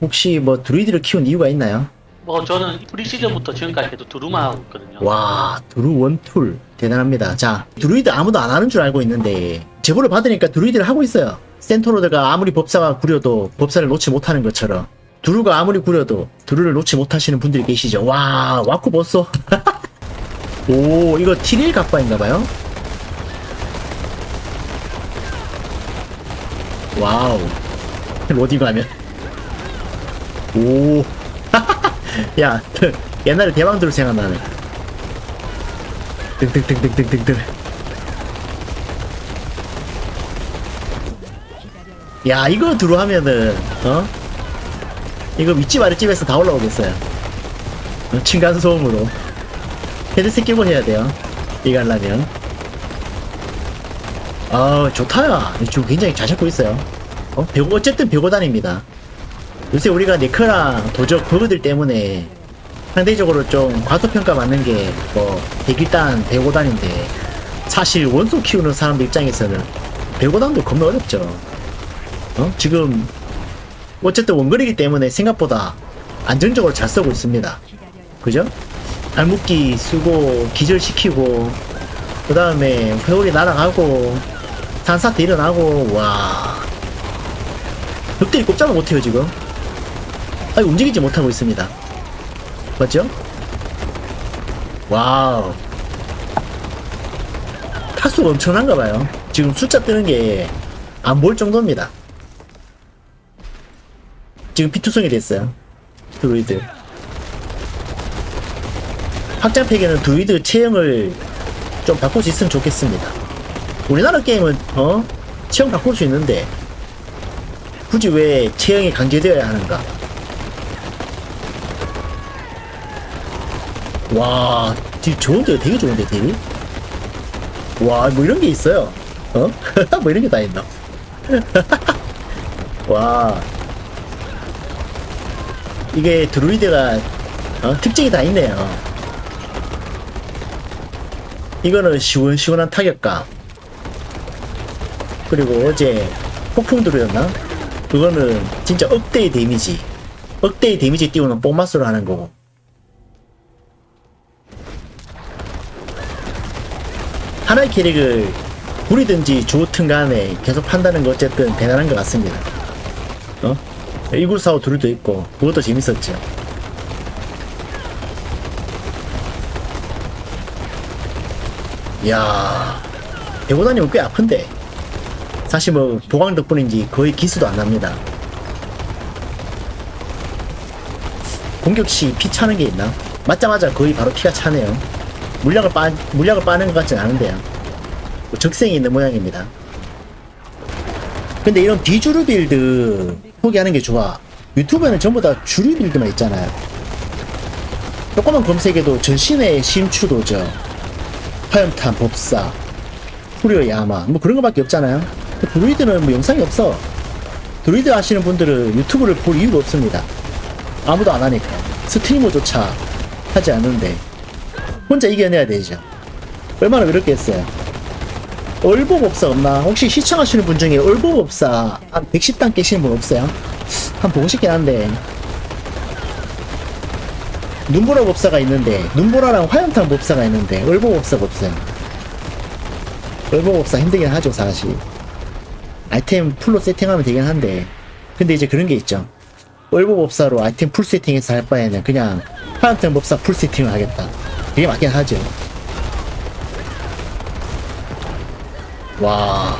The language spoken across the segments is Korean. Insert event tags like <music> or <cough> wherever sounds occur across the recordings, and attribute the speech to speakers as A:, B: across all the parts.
A: 혹시 뭐 드루이드를 키운 이유가 있나요?
B: 뭐 저는 프리시즌부터 지금까지 계속 두루만 하고 있거든요.
A: 와 드루 원툴. 대단합니다. 자 드루이드 아무도 안 하는 줄 알고 있는데 제보를 받으니까 드루이드를 하고 있어요. 센토로드가 아무리 법사가 구려도 법사를 놓지 못하는 것처럼. 드루가 아무리 구려도 드루를 놓지 못하시는 분들이 계시죠. 와 와쿠 벌써 <laughs> 오 이거 T1 갑바인가봐요? 와우. 로딩 가면 오 <laughs> 야, 그 <laughs> 옛날에 대왕들 생각나네. 등등등등등등등. 야, 이거 들어하면은, 어? 이거 윗집 아랫집에서 다 올라오겠어요. 어, 층간 소음으로. 헤드셋 끼고 해야 돼요. 이거 하려면. 아, 좋다 야. 지금 굉장히 잘 잡고 있어요. 어? 배고, 어쨌든 배고 다닙니다. 요새 우리가 네크랑 도적 버그들 때문에 상대적으로 좀 과소평가 받는 게뭐 대길단 배고단인데 사실 원소 키우는 사람들 입장에서는 배고단도 겁나 어렵죠. 어? 지금 어쨌든 원거리기 때문에 생각보다 안정적으로 잘 쓰고 있습니다. 그죠? 알묶기 쓰고 기절시키고 그 다음에 회오리 날아가고 산사태 일어나고 와 벽들이 꼼짝을 못해요 지금 아니 움직이지 못하고 있습니다. 맞죠? 와우. 타수가 엄청난가봐요. 지금 숫자 뜨는 게안볼 정도입니다. 지금 피투성이 됐어요. 드루이드. 확장팩에는 드루이드 체형을 좀 바꿀 수 있으면 좋겠습니다. 우리나라 게임은, 어? 체형 바꿀 수 있는데, 굳이 왜 체형이 강제되어야 하는가? 와, 딜 좋은데요? 되게 좋은데, 딜이? 와, 뭐 이런 게 있어요. 어? <laughs> 뭐 이런 게 다 있나? <laughs> 와. 이게 드루이드가, 어? 특징이 다 있네요. 이거는 시원시원한 타격감. 그리고 어제 폭풍 드루였나? 그거는 진짜 억대의 데미지. 억대의 데미지 띄우는 뽕마스로 하는 거고. 하나의 캐릭을 구리든지 주어튼 간에 계속 판다는 거 어쨌든 대단한 것 같습니다. 어? 1945 둘도 있고 그것도 재밌었죠. 이야 배고다니면 꽤 아픈데 사실 뭐 보강 덕분인지 거의 기수도 안 납니다. 공격 시 피 차는 게 있나? 맞자마자 거의 바로 피가 차네요. 물약을 빠, 물약을 빠는 것 같진 않은데요. 뭐 적생이 있는 모양입니다. 근데 이런 비주류 빌드 포기하는 게 좋아. 유튜브에는 전부 다 주류 빌드만 있잖아요. 조그만 검색에도 전신의 심추도저, 화염탄 법사, 후리오 야마, 뭐 그런 거밖에 없잖아요. 드루이드는 뭐 영상이 없어. 드루이드 하시는 분들은 유튜브를 볼 이유가 없습니다. 아무도 안 하니까. 스트리머조차 하지 않는데. 혼자 이겨내야 되죠. 얼마나 그렇겠어요. 얼보법사 없나? 혹시 시청하시는 분 중에 얼보법사 한 110단 깨시는 분 없어요? 한 보고 싶긴 한데 눈보라 법사가 있는데 눈보라랑 화염탄 법사가 있는데 얼보 법사가 없어요. 얼보 법사 힘들긴 하죠 사실. 아이템 풀로 세팅하면 되긴 한데 근데 이제 그런 게 있죠. 얼보 법사로 아이템 풀 세팅해서 할 바에는 그냥 화염탄 법사 풀 세팅을 하겠다. 그게 맞긴 하죠. 와,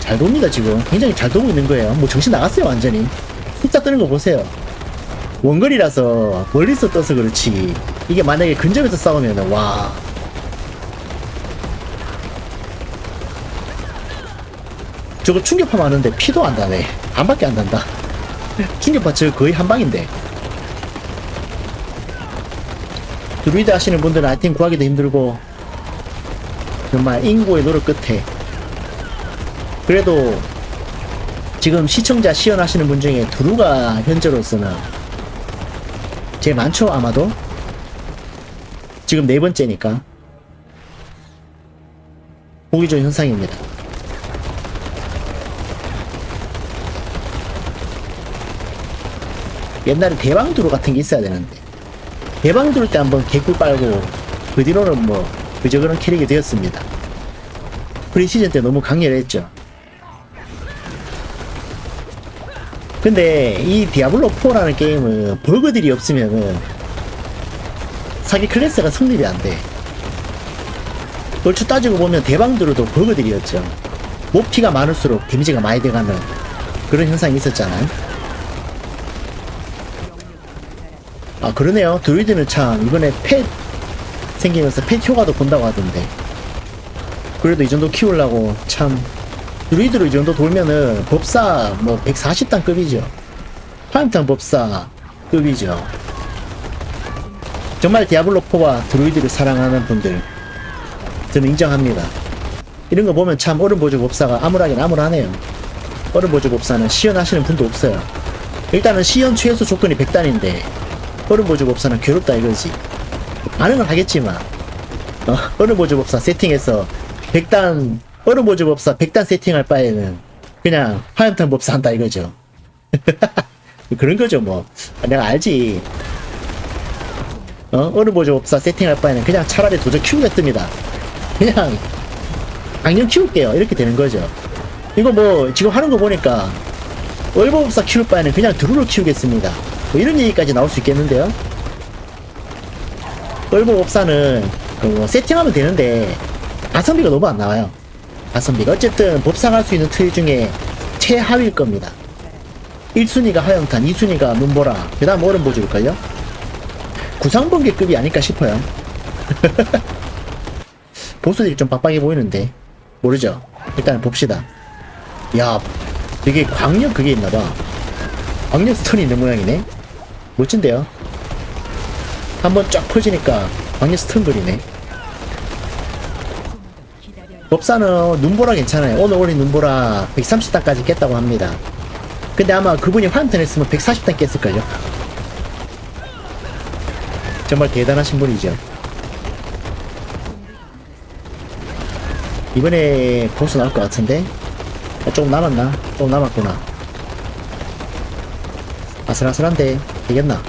A: 잘 돕니다, 지금. 굉장히 잘 도고 있는 거예요. 뭐 정신 나갔어요, 완전히. 숫자 뜨는 거 보세요. 원거리라서 멀리서 떠서 그렇지. 이게 만약에 근접에서 싸우면은, 와. 저거 충격파 많은데 피도 안 나네. 반밖에 안 난다. 충격파 저 거의 한 방인데. 드루이드 하시는 분들은 아이템 구하기도 힘들고 정말 인고의 노력 끝에. 그래도 지금 시청자 시연하시는 분 중에 두루가 현재로서는 제일 많죠 아마도? 지금 네 번째니까. 보기 좋은 현상입니다. 옛날에 대방 두루 같은 게 있어야 되는데 대방두루 때 한번 개꿀 빨고 그 뒤로는 뭐 그저 그런 캐릭이 되었습니다. 프리시즌 때 너무 강렬했죠. 근데 이 디아블로4라는 게임은 버그들이 없으면은 사기 클래스가 성립이 안 돼. 얼추 따지고 보면 대방두루도 버그들이었죠. 모피가 많을수록 데미지가 많이 돼가는 그런 현상이 있었잖아요. 아 그러네요. 드루이드는 참 이번에 펫 생기면서 펫 효과도 본다고 하던데. 그래도 이 정도 키우려고 참 드루이드로 이 정도 돌면은 법사 뭐 140단 급이죠. 파임탄 법사 급이죠. 정말 디아블로4와 드루이드를 사랑하는 분들 저는 인정합니다. 이런 거 보면 참 어른 보조 법사가 암울하긴 암울하네요. 어른 보조 법사는 시연하시는 분도 없어요. 일단은 시연 최소 조건이 100단인데 어른 보조 법사는 괴롭다 이거지. 아는 건 하겠지만 어, 어른 보조 법사 세팅해서 100단 어른 보조 법사 100단 세팅할 바에는 그냥 화염탄 법사 한다 이거죠. <laughs> 그런 거죠 뭐. 내가 알지. 어? 어른 보조 법사 세팅할 바에는 그냥 차라리 도적 키우겠습니다. 그냥 강령 키울게요. 이렇게 되는 거죠. 이거 뭐 지금 하는 거 보니까 얼버법사 키울 바에는 그냥 드루를 키우겠습니다. 뭐 이런 얘기까지 나올 수 있겠는데요. 얼버법사는 그뭐 세팅하면 되는데 가성비가 너무 안 나와요. 가성비가 어쨌든 법상할 수 있는 트일 중에 최하위일 겁니다. 1순위가 하영탄, 2순위가 눈보라, 그 다음 얼음 보조일걸요? 구상번개급이 아닐까 싶어요. <laughs> 보스들이 좀 빡빡해 보이는데 모르죠. 일단 봅시다. 야, 되게 광역 그게 있나봐. 광역 스턴이 있는 모양이네. 멋진데요. 한번 쫙 퍼지니까 광역 스턴 그리네. 법사는 눈보라 괜찮아요. 오늘 올린 눈보라 130단까지 깼다고 합니다. 근데 아마 그분이 화염탄 했으면 140단 깼을걸요. 정말 대단하신 분이죠. 이번에 보스 나올 것 같은데? 아, 조금 남았나? 조금 남았구나. 아슬아슬한데, 되겠나?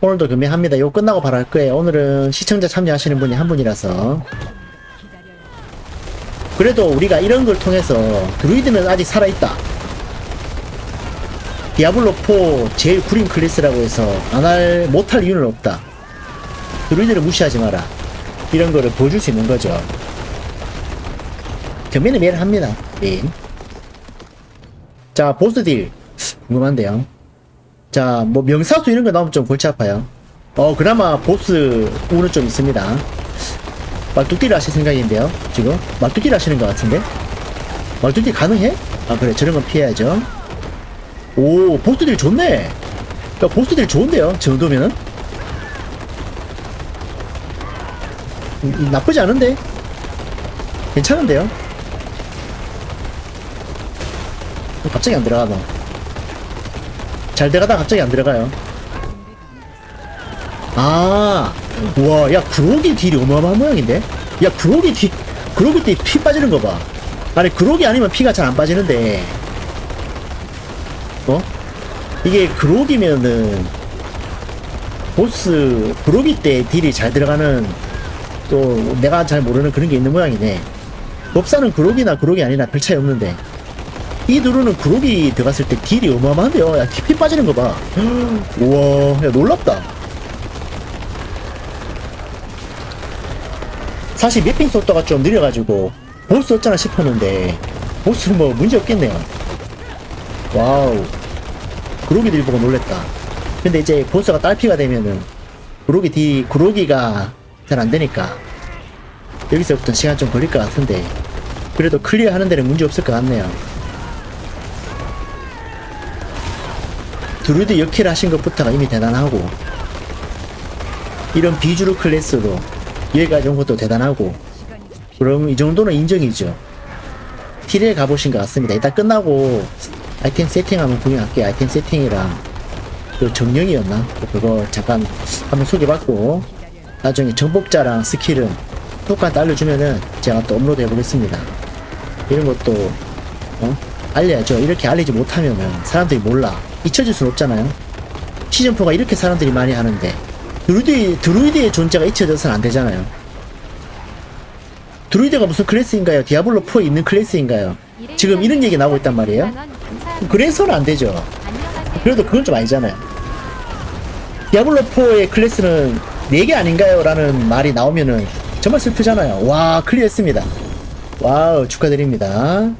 A: 오늘도 금매합니다. 이거 끝나고 바로 할 거예요. 오늘은 시청자 참여하시는 분이 한 분이라서. 그래도 우리가 이런 걸 통해서 드루이드는 아직 살아있다. 디아블로4 제일 구린 클래스라고 해서 안 할, 못할 이유는 없다. 드루이드를 무시하지 마라. 이런 거를 보여줄 수 있는 거죠. 전면에 매를 합니다. 네. 자, 보스 딜. 궁금한데요. 자, 뭐 명사수 이런 거 나오면 좀 골치 아파요. 어, 그나마 보스 우는 좀 있습니다. 말뚝딜 하실 생각인데요, 지금? 말뚝딜 하시는 것 같은데? 말뚝딜 가능해? 아, 그래, 저런 건 피해야죠. 오, 보스딜 좋네! 야, 보스딜 좋은데요, 저 정도면은? 음, 음, 나쁘지 않은데? 괜찮은데요? 어, 갑자기 안 들어가나? 잘 들어가다 갑자기 안 들어가요. 아, 와, 야, 그로기 딜이 어마어마한 모양인데? 야, 그로기 딜, 그로기 딜피 빠지는 거 봐. 아니, 그로기 아니면 피가 잘 안 빠지는데. 어? 이게 그로기면은, 보스, 그로기 때 딜이 잘 들어가는, 또, 내가 잘 모르는 그런 게 있는 모양이네. 법사는 그로기나 그로기 아니나 별 차이 없는데. 이 누르는 그룹이 들어갔을 때 딜이 어마어마한데요. 야, 피 빠지는 거 봐. <gasps> 우와, 야, 놀랍다. 사실 맵핑 속도가 좀 느려가지고, 보스 없잖아 싶었는데, 보스는 뭐 문제 없겠네요. 와우. 그로기 딜 보고 놀랬다. 근데 이제 보스가 딸피가 되면은, 그로기 딜, 그로기가 잘 안 되니까, 여기서부터 시간 좀 걸릴 것 같은데, 그래도 클리어 하는 데는 문제 없을 것 같네요. 드루이드 역킬 하신 것부터가 이미 대단하고 이런 비주류 클래스로 여기까지 온 것도 대단하고 그럼 이 정도는 인정이죠 틸에 가보신 것 같습니다 이따 끝나고 아이템 세팅하면 구경할게요 아이템 세팅이랑 그 정령이었나 또 그거 잠깐 한번 소개받고 나중에 정복자랑 스킬은 똑같이 알려주면은 제가 또 업로드 해보겠습니다 이런 것도 어? 알려야죠. 이렇게 알리지 못하면은 사람들이 몰라. 잊혀질 수는 없잖아요. 시즌4가 이렇게 사람들이 많이 하는데 드루이드, 드루이드의 존재가 잊혀져서는 안 되잖아요. 드루이드가 무슨 클래스인가요? 디아블로4에 있는 클래스인가요? 지금 이런 얘기 나오고 있단 말이에요? 그래서는 안 되죠. 그래도 그건 좀 아니잖아요. 디아블로4의 클래스는 4개 아닌가요? 라는 말이 나오면은 정말 슬프잖아요. 와, 클리어 했습니다. 와우, 축하드립니다.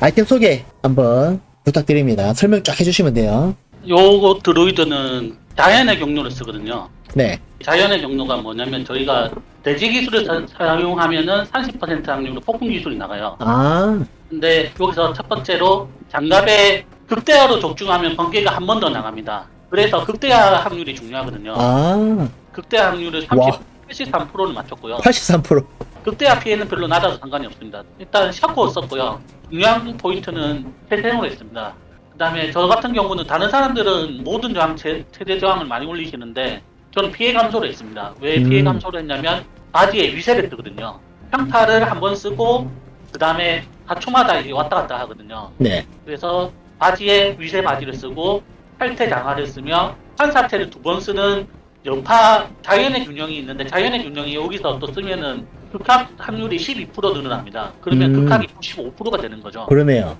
A: 아이템 소개 한번 부탁드립니다. 설명 쫙 해주시면 돼요.
B: 요거 드로이드는 자연의 경로를 쓰거든요.
A: 네.
B: 자연의 경로가 뭐냐면 저희가 대지 기술을 사- 사용하면은 30% 확률로 폭풍 기술이 나가요.
A: 아,
B: 근데 여기서 첫 번째로 장갑에 극대화로 적중하면 번개가 한 번 더 나갑니다. 그래서 극대화 확률이 중요하거든요.
A: 아,
B: 극대화 확률을
A: 와.
B: 30, 83%를 맞췄고요.
A: 83%.
B: 극대화 피해는 별로 낮아서 상관이 없습니다. 일단 샤코 썼고요. 중요한 포인트는 폐생으로 했습니다. 그 다음에 저 같은 경우는 다른 사람들은 모든 저항, 체, 최대 저항을 많이 올리시는데 저는 피해 감소를 했습니다. 왜 피해
A: 음.
B: 감소를 했냐면 바지에 위세를 뜨거든요. 평타를 한 번 쓰고 그 다음에 4초마다 이게 왔다 갔다 하거든요.
A: 네.
B: 그래서 바지에 위세 바지를 쓰고 탈퇴 장화를 쓰며 한사태를 두 번 쓰는 연파 자연의 균형이 있는데 자연의 균형이 여기서 또 쓰면은 극학 확률이 12% 늘어납니다. 그러면
A: 음.
B: 극학이 95%가 되는 거죠.
A: 그러네요.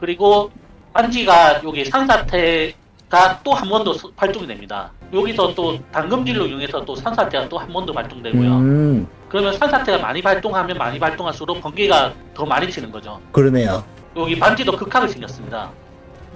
B: 그리고 반지가 여기 산사태가 또 한 번 더 발동이 됩니다. 여기서 또 당금질로 이용해서 또 산사태가 또 한 번 더 발동되고요.
A: 음,
B: 그러면 산사태가 많이 발동하면 많이 발동할수록 번개가 더 많이 치는 거죠.
A: 그러네요.
B: 여기 반지도 극학을 생겼습니다.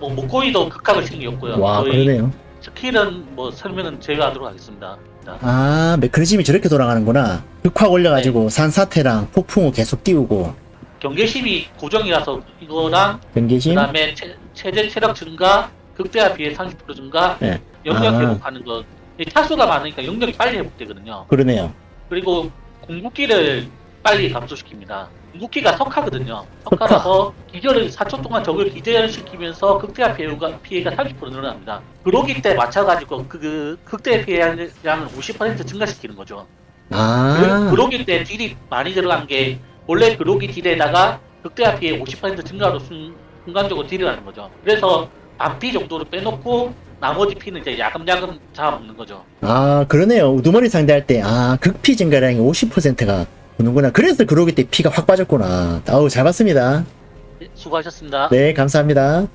B: 뭐 목걸이도 극학을 생겼고요.
A: 와,
B: 저희
A: 그러네요.
B: 스킬은 뭐 설명은 제가 하도록 하겠습니다. 자,
A: 아, 메커니즘이 저렇게 돌아가는구나. 흑화 올려가지고 산사태랑 폭풍을 계속 띄우고,
B: 경계심이 고정이라서 이거랑
A: 변계심?
B: 그다음에 체, 체제 체력 증가, 극대화 비해 30% 증가,
A: 네.
B: 영역
A: 아.
B: 회복하는 것. 이 타수가 많으니까 영역이 빨리 회복되거든요.
A: 그러네요.
B: 그리고 궁극기를 빨리 감소시킵니다. 궁극기가 석화거든요. 석화라서 기절을 4초 동안 적을 기절시키면서 극대화 피해가, 피해가 30% 늘어납니다. 그러기 때 맞춰가지고 그, 그 극대 피해량을 50% 증가시키는 거죠.
A: 아,
B: 그, 러기 때 딜이 많이 들어간 게 원래 그로기 딜에다가 극대화 피해 50% 증가로 순, 순간적으로 딜을 하는 거죠. 그래서 반피 정도를 빼놓고 나머지 피는 이제 야금야금 잡아먹는 거죠.
A: 아, 그러네요. 우두머리 상대할 때, 아, 극피 증가량이 50%가 오는구나. 그래서 그러기 때 피가 확 빠졌구나. 아우, 잘 봤습니다.
B: 네, 수고하셨습니다.
A: 네, 감사합니다.